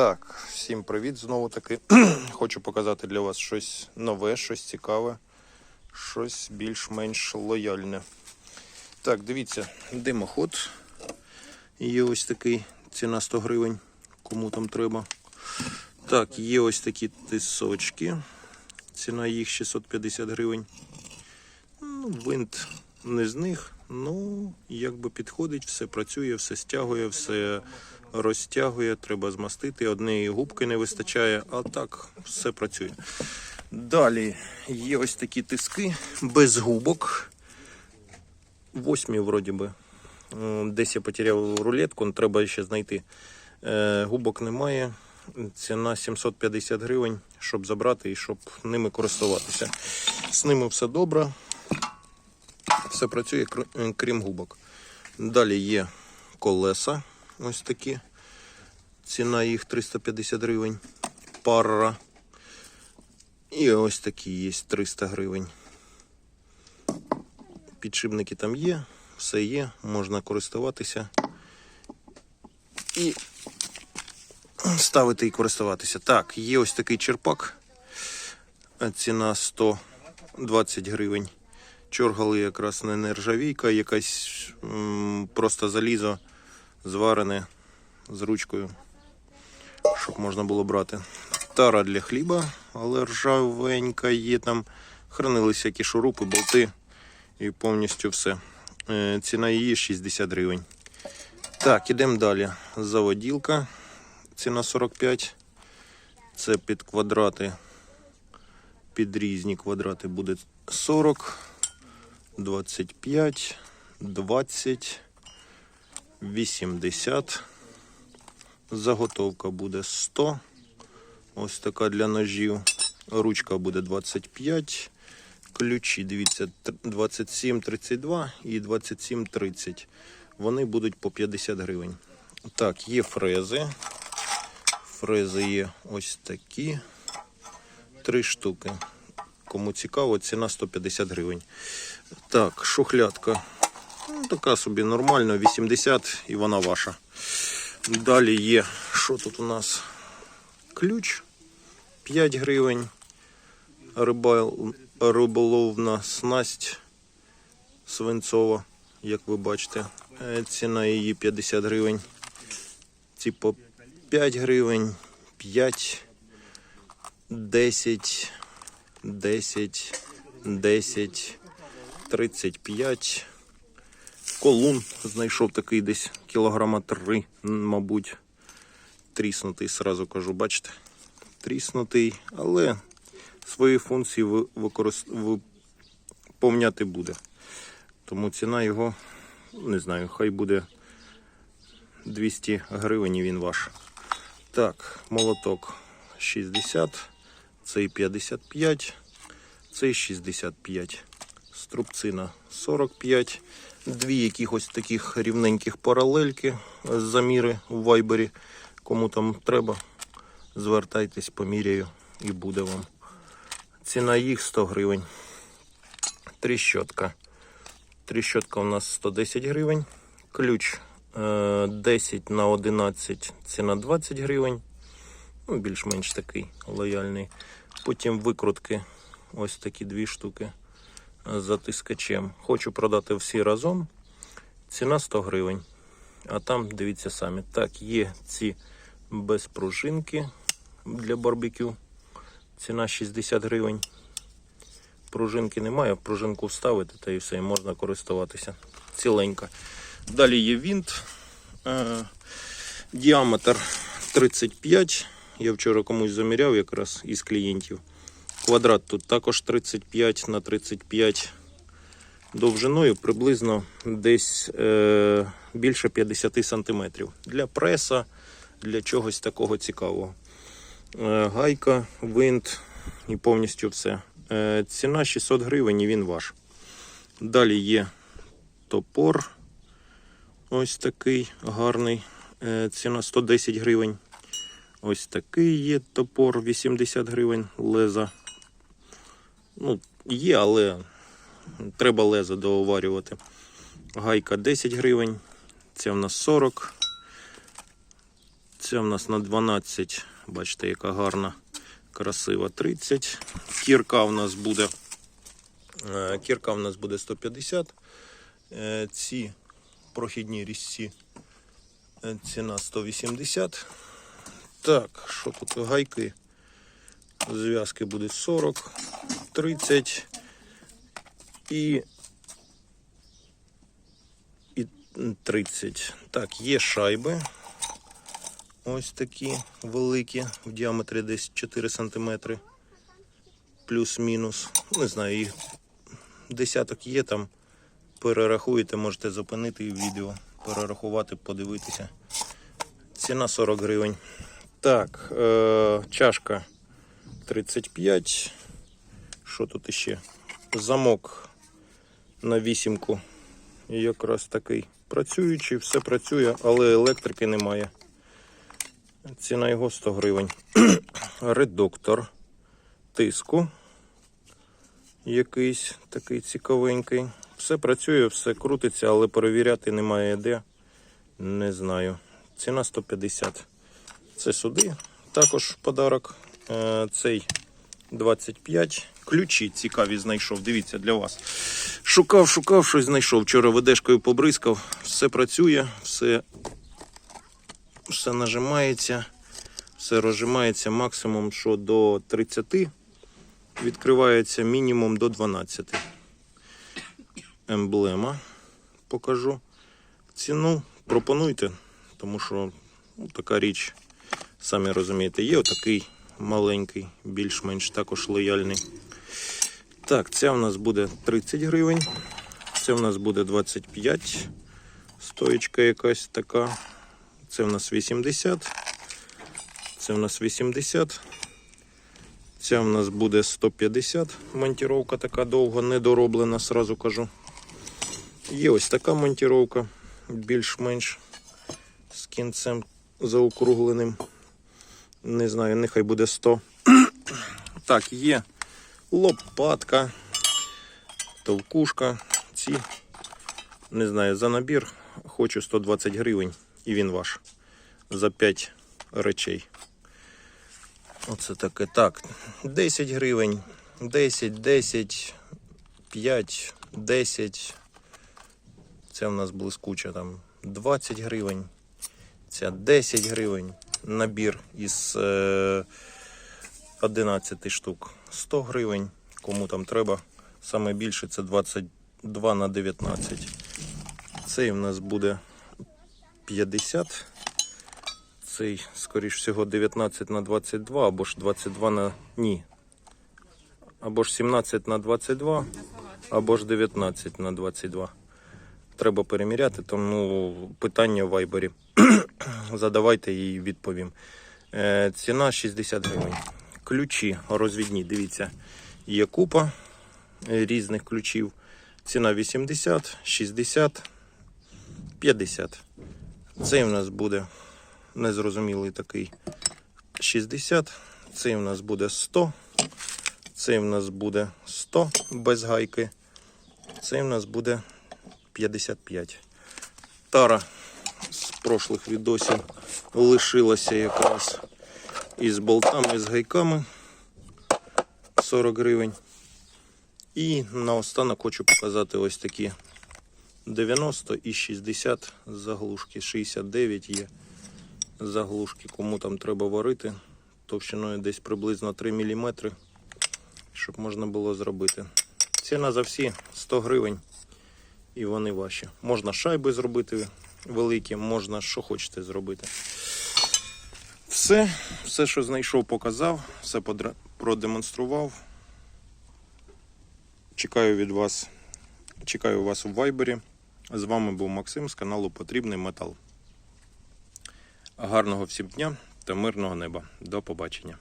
Так, всім привіт знову таки. Хочу показати для вас щось нове, щось цікаве, щось більш-менш лояльне. Так, дивіться, димоход. Є ось такий, ціна 100 гривень, кому там треба. Так, є ось такі тисочки. Ціна їх 650 гривень. Ну, винт не з них. Ну, якби підходить, все працює, все стягує, все розтягує, треба змастити. Однієї губки не вистачає, а так все працює. Далі є ось такі тиски без губок. Восьмі, вроді би. Десь я потеряв рулетку, треба ще знайти. Е, Губок немає. Ціна 750 гривень, щоб забрати і щоб ними користуватися. З ними все добре. Все працює, е, крім губок. Далі є колеса. Ось такі. Ціна їх 350 гривень. Пара. І ось такі є 300 гривень. Підшипники там є, все є, можна користуватися. І ставити і користуватися. Так, є ось такий черпак. Ціна 120 гривень. Чоргали якраз не нержавійка, якась м, просто залізо зварене з ручкою, щоб можна було брати. Тара для хліба, але ржавенька є там. Хранилися всякі шурупи, болти і повністю все. Е, Ціна її 60 гривень. Так, ідемо далі. Заводілка. Ціна 45. Це під квадрати. Під різні квадрати буде 40, 25, 20, 80. Заготовка буде 100. Ось така для ножів. Ручка буде 25. Ключі, дивіться, тр- 27, 32 і 27, 30. Вони будуть по 50 гривень. Так, є фрези. Фрези є ось такі. Три штуки. Кому цікаво, ціна 150 гривень. Так, шухлядка. Ну, така собі нормальна, 80 і вона ваша. Далі є, що тут у нас? Ключ 5 гривень. Риболовна снасть свинцова, як ви бачите. Е, Ціна її 50 гривень. По 5 гривень, 5, 10, 10, 10, 35. Колун знайшов такий десь кілограма 3, мабуть. Тріснутий, сразу кажу, бачите? Тріснутий, але свої функції виповняти буде. Тому ціна його, не знаю, хай буде 200 гривень і він ваш. Так, молоток 60, цей 55, цей 65. Струбцина 45. Дві якихось таких рівненьких паралельки заміри у вайбері. Кому там треба, звертайтесь, поміряю і буде вам. Ціна їх 100 гривень. Тріщотка. Тріщотка у нас 110 гривень. Ключ е, 10 на 11 ціна 20 гривень. Ну, більш-менш такий лояльний. Потім викрутки. Ось такі дві штуки затискачем. Хочу продати всі разом. Ціна 100 гривень. А там дивіться самі. Так, є ці без пружинки для барбекю. Ціна 60 гривень. Пружинки немає, пружинку вставити та і все, і можна користуватися. Ціленька. Далі є вінт. Е, діаметр 35. Я вчора комусь заміряв якраз із клієнтів. Квадрат тут також 35 на 35 довжиною приблизно десь е, більше 50 сантиметрів. Для преса, для чогось такого цікавого. Е, гайка, винт і повністю все. Е, ціна 600 гривень і він ваш. Далі є топор. Ось такий гарний. Е, ціна 110 гривень. Ось такий є топор 80 гривень леза. Ну, є, але треба лезо дооварювати. Гайка 10 гривень. Це в нас 40. Це в нас на 12, бачите, яка гарна, красива 30. Кірка в нас буде. е, Кірка в нас буде 150. Е, Ці прохідні різці. е, Ціна 180. Так, що тут гайки? Зв'язки буде 40, 30 і, і 30. Так, є шайби. Ось такі великі, в діаметрі десь 4 см. Плюс-мінус. Не знаю, їх десяток є там. Перерахуєте, можете зупинити відео, перерахувати, подивитися. Ціна 40 гривень. Так, е, чашка 35. Що тут іще? Замок на вісімку. Якраз такий працюючий, все працює, але електрики немає. Ціна його 100 гривень. Редуктор тиску. Якийсь такий цікавенький. Все працює, все крутиться, але перевіряти немає де. Не знаю. Ціна 150. Це сюди. Також подарок. Е, Цей 25. Ключі цікаві знайшов. Дивіться для вас. Шукав, шукав, щось знайшов. Вчора ведешкою побризкав. Все працює, все, все нажимається, все розжимається максимум, що до 30. Відкривається мінімум до 12. Емблема покажу. Ціну пропонуйте, тому що ну, така річ, самі розумієте, є отакий маленький, більш-менш також лояльний. Так, ця у нас буде 30 гривень. Це в нас буде 25. Стоечка якась така. Це в нас 80. Це в нас 80. Ця в нас буде 150. Монтіровка така довго недороблена, сразу кажу. Є ось така монтіровка, більш-менш з кінцем заокругленим. Не знаю, нехай буде 100. Так, є лопатка, товкушка. Ці, не знаю, за набір хочу 120 гривень, і він ваш. За 5 речей. Оце таке. Так, 10 гривень, 10, 10, 5, 10. Це в нас блискуча там 20 гривень. Ця 10 гривень. Набір із е, 11 штук 100 гривень. Кому там треба. Саме більше це 22 на 19. Цей в нас буде 50. Цей, скоріш всього, 19 на 22 або ж 22 на. Ні. Або ж 17 на 22, або ж 19 на 22. Треба переміряти, тому питання в вайбері. Задавайте і відповім. Е, ціна 60 гривень. Ключі розвідні, дивіться, є купа е, різних ключів. Ціна 80, 60, 50. Цей у нас буде незрозумілий такий 60. Цей у нас буде 100. Цей у нас буде 100 без гайки. Цей у нас буде 55. Тара з прошлих відосів лишилася якраз із болтами, з гайками 40 гривень. І наостанок хочу показати ось такі 90 і 60 заглушки. 69 є заглушки, кому там треба варити. Товщиною десь приблизно 3 мм, щоб можна було зробити. Ціна за всі 100 гривень і вони ваші. Можна шайби зробити великі, можна що хочете зробити. Все, все, що знайшов, показав, все продемонстрував. Чекаю від вас, чекаю вас у вайбері. З вами був Максим з каналу Потрібний Метал. Гарного всім дня та мирного неба. До побачення.